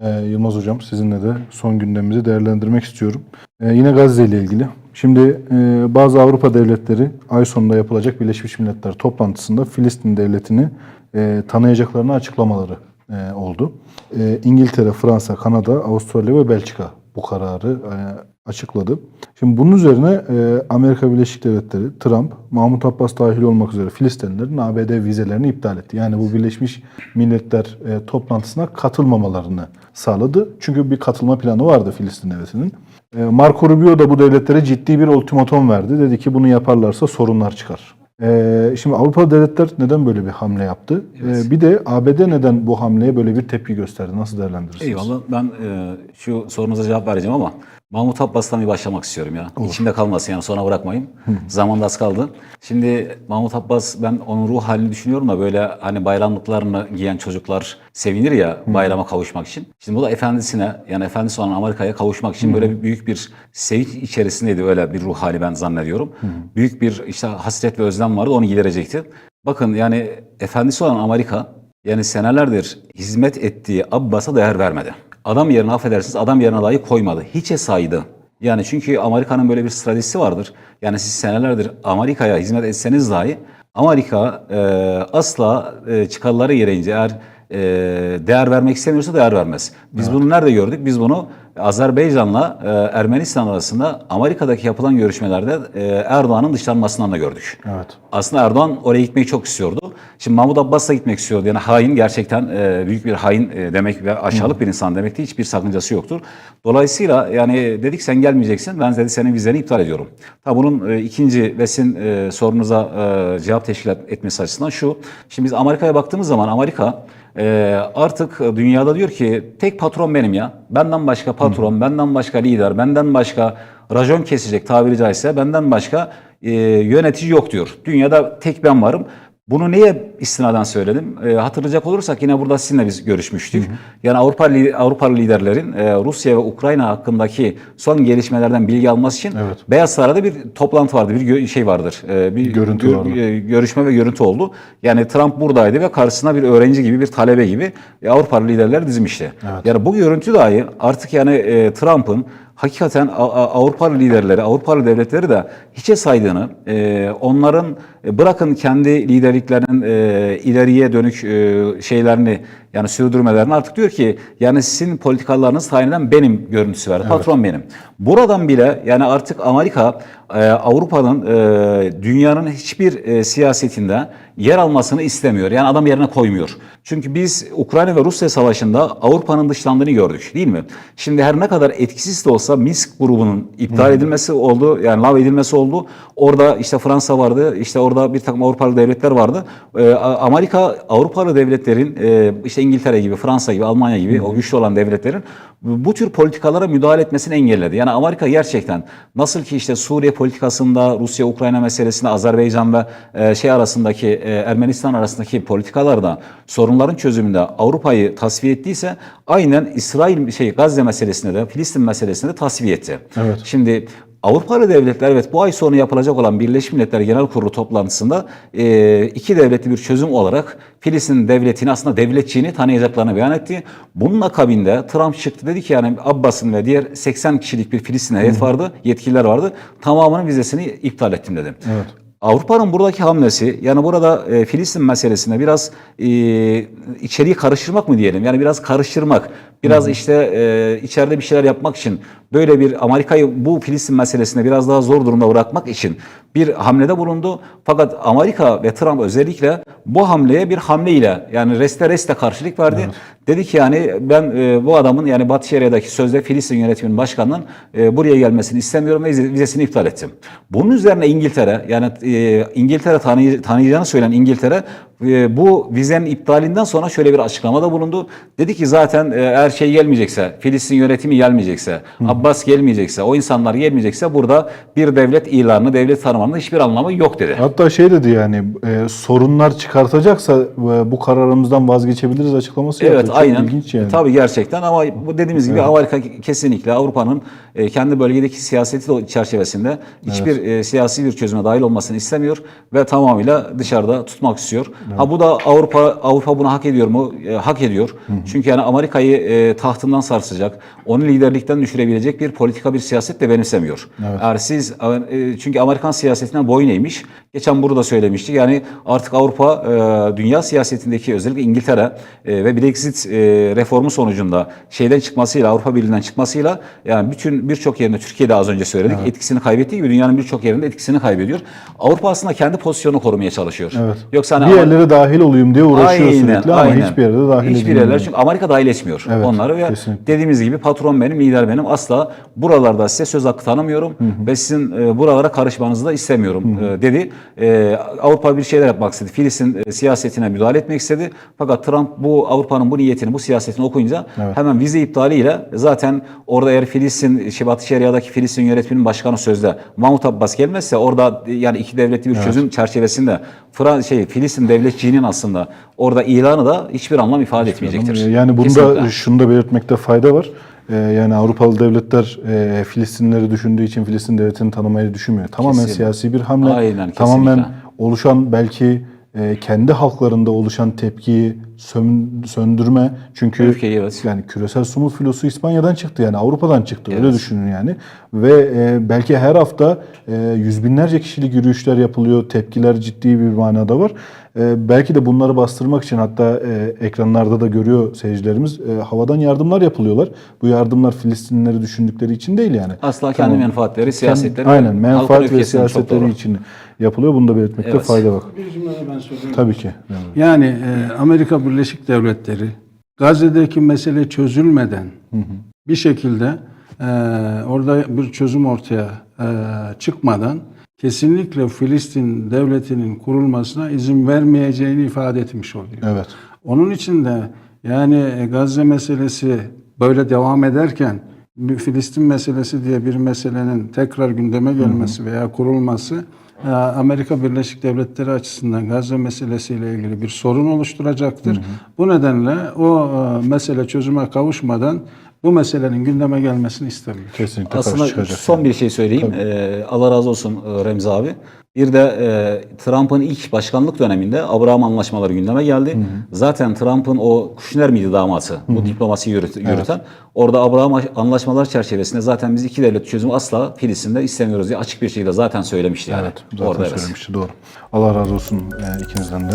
Ee, Yılmaz Hocam sizinle de son gündemimizi değerlendirmek istiyorum. Ee, yine Gazze ile ilgili. Şimdi e, bazı Avrupa devletleri ay sonunda yapılacak Birleşmiş Milletler toplantısında Filistin devletini e, tanıyacaklarını açıklamaları e, oldu. E, İngiltere, Fransa, Kanada, Avustralya ve Belçika bu kararı e, açıkladı. Şimdi bunun üzerine e, Amerika Birleşik Devletleri, Trump, Mahmut Abbas dahil olmak üzere Filistinlilerin ABD vizelerini iptal etti. Yani bu Birleşmiş Milletler e, toplantısına katılmamalarını sağladı. Çünkü bir katılma planı vardı Filistin devletinin. E, Marco Rubio da bu devletlere ciddi bir ultimatom verdi. Dedi ki bunu yaparlarsa sorunlar çıkar. E, şimdi Avrupa devletler neden böyle bir hamle yaptı? E, bir de ABD neden bu hamleye böyle bir tepki gösterdi? Nasıl değerlendirirsiniz? Eyvallah. Ben e, şu sorunuza cevap vereceğim ama Mahmut Abbas'tan bir başlamak istiyorum ya. İçimde kalmasın yani sonra bırakmayayım. Zaman da az kaldı. Şimdi Mahmut Abbas ben onun ruh halini düşünüyorum da böyle hani bayramlıklarını giyen çocuklar sevinir ya bayrama kavuşmak için. Şimdi bu da efendisine yani efendisi olan Amerika'ya kavuşmak için böyle bir büyük bir sevinç içerisindeydi öyle bir ruh hali ben zannediyorum. Büyük bir işte hasret ve özlem vardı onu giderecekti. Bakın yani efendisi olan Amerika yani senelerdir hizmet ettiği Abbas'a değer vermedi. Adam yerine affedersiniz adam yerine layık koymadı. Hiçe saydı. Yani çünkü Amerika'nın böyle bir stratejisi vardır. Yani siz senelerdir Amerika'ya hizmet etseniz dahi Amerika e, asla e, çıkarları gereğince eğer e, değer vermek istemiyorsa değer vermez. Biz bunu nerede gördük? Biz bunu Azerbaycan'la e, Ermenistan arasında Amerika'daki yapılan görüşmelerde e, Erdoğan'ın dışlanmasından da gördük. Evet. Aslında Erdoğan oraya gitmeyi çok istiyordu. Şimdi Mahmut Abbas da gitmek istiyordu. Yani hain gerçekten e, büyük bir hain e, demek ve aşağılık bir insan demekti. Hiçbir sakıncası yoktur. Dolayısıyla yani dedik sen gelmeyeceksin. Ben dedi senin vizeni iptal ediyorum. Tabi bunun e, ikinci ve sizin e, sorunuza e, cevap teşkil etmesi açısından şu. Şimdi biz Amerika'ya baktığımız zaman Amerika e, artık dünyada diyor ki tek patron benim ya. Benden başka patron, benden başka lider, benden başka rajon kesecek tabiri caizse benden başka e, yönetici yok diyor. Dünyada tek ben varım. Bunu neye istinaden söyledim? E, hatırlayacak olursak yine burada sizinle biz görüşmüştük. Yani Avrupa Avrupalı liderlerin e, Rusya ve Ukrayna hakkındaki son gelişmelerden bilgi alması için Evet. Beyaz Saray'da bir toplantı vardı, bir şey vardır. e, bir Görüntü vardı. e, görüşme ve görüntü oldu. Yani Trump buradaydı ve karşısına bir öğrenci gibi, bir talebe gibi e, Avrupalı liderler dizmişti. Yani bu görüntü dahi artık yani e, Trump'ın hakikaten Avrupalı liderleri, Avrupalı devletleri de hiçe saydığını, e, onların e, bırakın kendi liderliklerinin e, ileriye dönük şeylerini yani sürdürmelerini artık diyor ki yani sizin politikalarınız tayin eden benim görüntüsü verdi. Patron benim. Buradan bile yani artık Amerika e, Avrupa'nın e, dünyanın hiçbir e, siyasetinde yer almasını istemiyor. Yani adam yerine koymuyor. Çünkü biz Ukrayna ve Rusya savaşında Avrupa'nın dışlandığını gördük değil mi? Şimdi her ne kadar etkisiz de olsa Minsk grubunun iptal edilmesi oldu. Yani lav edilmesi oldu. Orada işte Fransa vardı. işte orada bir takım Avrupalı devletler vardı. Amerika Avrupalı devletlerin işte İngiltere gibi, Fransa gibi, Almanya gibi o güçlü olan devletlerin bu tür politikalara müdahale etmesini engelledi. Yani Amerika gerçekten nasıl ki işte Suriye politikasında, Rusya-Ukrayna meselesinde, Azerbaycan ve e, şey arasındaki e, Ermenistan arasındaki politikalarda sorunların çözümünde Avrupa'yı tasfiye ettiyse aynen İsrail şey Gazze meselesinde de Filistin meselesinde de tasfiye etti. Evet. Şimdi Avrupalı devletler evet bu ay sonu yapılacak olan Birleşmiş Milletler Genel Kurulu toplantısında e, iki devletli bir çözüm olarak Filistin devletini aslında devletçiğini tanıyacaklarını beyan etti. Bunun akabinde Trump çıktı dedi ki yani Abbas'ın ve diğer 80 kişilik bir Filistin heyet vardı, yetkililer vardı. Tamamının vizesini iptal ettim dedim. Evet. Avrupa'nın buradaki hamlesi yani burada e, Filistin meselesinde biraz e, içeriği karıştırmak mı diyelim? Yani biraz karıştırmak, biraz işte e, içeride bir şeyler yapmak için böyle bir Amerika'yı bu Filistin meselesinde biraz daha zor durumda bırakmak için bir hamlede bulundu. Fakat Amerika ve Trump özellikle bu hamleye bir hamleyle yani reste reste karşılık verdi. Dedi ki yani ben e, bu adamın yani Batı Şeria'daki sözde Filistin yönetiminin başkanının e, buraya gelmesini istemiyorum ve vize- vizesini iptal ettim. Bunun üzerine İngiltere yani e, İngiltere tanıy- tanıyacağını söyleyen İngiltere e, bu vizenin iptalinden sonra şöyle bir açıklamada bulundu. Dedi ki zaten e, eğer şey gelmeyecekse, Filistin yönetimi gelmeyecekse, Abbas gelmeyecekse, o insanlar gelmeyecekse burada bir devlet ilanı, devlet tanımının hiçbir anlamı yok dedi. Hatta şey dedi yani e, sorunlar çıkartacaksa e, bu kararımızdan vazgeçebiliriz açıklaması Evet yaptı. Çok aynen. ilginç yani. Tabii gerçekten ama bu dediğimiz gibi Amerika kesinlikle Avrupa'nın e, kendi bölgedeki siyaseti de çerçevesinde hiçbir e, siyasi bir çözüme dahil olmasını istemiyor ve tamamıyla dışarıda tutmak istiyor. Ha bu da Avrupa Avrupa bunu hak ediyor mu? E, hak ediyor. Çünkü yani Amerika'yı e, tahtından sarsacak, onu liderlikten düşürebilecek bir politika, bir siyaset de benimsemiyor. Eğer siz e, çünkü Amerikan siyasetine boyun eğmiş. Geçen burada söylemiştik. Yani artık Avrupa e, dünya siyasetindeki özellikle İngiltere e, ve Brexit e, reformu sonucunda şeyden çıkmasıyla Avrupa Birliği'nden çıkmasıyla yani bütün birçok yerinde Türkiye'de az önce söyledik etkisini kaybettiği gibi dünyanın birçok yerinde etkisini kaybediyor. Avrupa aslında kendi pozisyonunu korumaya çalışıyor. Evet. Yoksa hani bir yerlere dahil olayım diye uğraşıyor sürekli ama aynen. hiçbir yerde dahil Hiçbir yerler çünkü Amerika dahil etmiyor Evet, onları ve kesinlikle. dediğimiz gibi patron benim, lider benim. Asla buralarda size söz hakkı tanımıyorum ve sizin e, buralara karışmanızı da istemiyorum e, dedi. E, Avrupa bir şeyler yapmak istedi. Filistin e, siyasetine müdahale etmek istedi. Fakat Trump bu Avrupa'nın bu niyetini, bu siyasetini okuyunca hemen vize iptaliyle zaten orada eğer Filistin, şey, Batı Şeria'daki Filistin yönetiminin başkanı sözde Mahmut Abbas gelmezse orada yani iki devletli bir çözüm çerçevesinde Fra şey Filistin devletçiğinin aslında orada ilanı da hiçbir anlam ifade etmeyecektir. Yani bunda Kesinlikle. şunu da belirtmekte fayda var. Ee, yani Avrupalı devletler e, Filistinleri düşündüğü için Filistin devletini tanımayı düşünmüyor. Tamamen Kesinlikle. siyasi bir hamle. Aynen, Tamamen oluşan belki e, kendi halklarında oluşan tepkiyi söndürme. Çünkü Öfkeyi, evet. yani küresel sumut filosu İspanya'dan çıktı yani Avrupa'dan çıktı öyle düşünün yani. Ve e, belki her hafta e, yüz binlerce kişilik yürüyüşler yapılıyor. Tepkiler ciddi bir manada var. E, belki de bunları bastırmak için hatta e, ekranlarda da görüyor seyircilerimiz e, havadan yardımlar yapılıyorlar. Bu yardımlar Filistinlileri düşündükleri için değil yani. Asla kendi menfaatleri, siyasetleri, Aynen halkın menfaat ve siyasetleri için yapılıyor. Bunu da belirtmekte Evet. fayda var. Bir cümle ben söyleyeyim. Tabii ki. Yani e, Amerika Birleşik Devletleri Gazze'deki mesele çözülmeden bir şekilde e, orada bir çözüm ortaya e, çıkmadan kesinlikle Filistin devletinin kurulmasına izin vermeyeceğini ifade etmiş oluyor. Evet. Onun için de yani e, Gazze meselesi böyle devam ederken Filistin meselesi diye bir meselenin tekrar gündeme gelmesi veya kurulması Amerika Birleşik Devletleri açısından Gazze meselesiyle ilgili bir sorun oluşturacaktır. Bu nedenle o e, mesele çözüme kavuşmadan bu meselenin gündeme gelmesini istemiyor. Kesinlikle karşı Aslında son bir şey söyleyeyim. Ee, Allah razı olsun e, Remzi abi. Bir de e, Trump'ın ilk başkanlık döneminde Abraham anlaşmaları gündeme geldi. Zaten Trump'ın o Kushner miydi damatı? Bu diplomasi yürüt- yürüten. Orada Abraham anlaşmalar çerçevesinde zaten biz iki devlet çözümü asla Filistin'de istemiyoruz diye açık bir şekilde zaten söylemişti yani. Evet. Zaten Orada evet. söylemişti doğru. Allah razı olsun e, ikinizden de.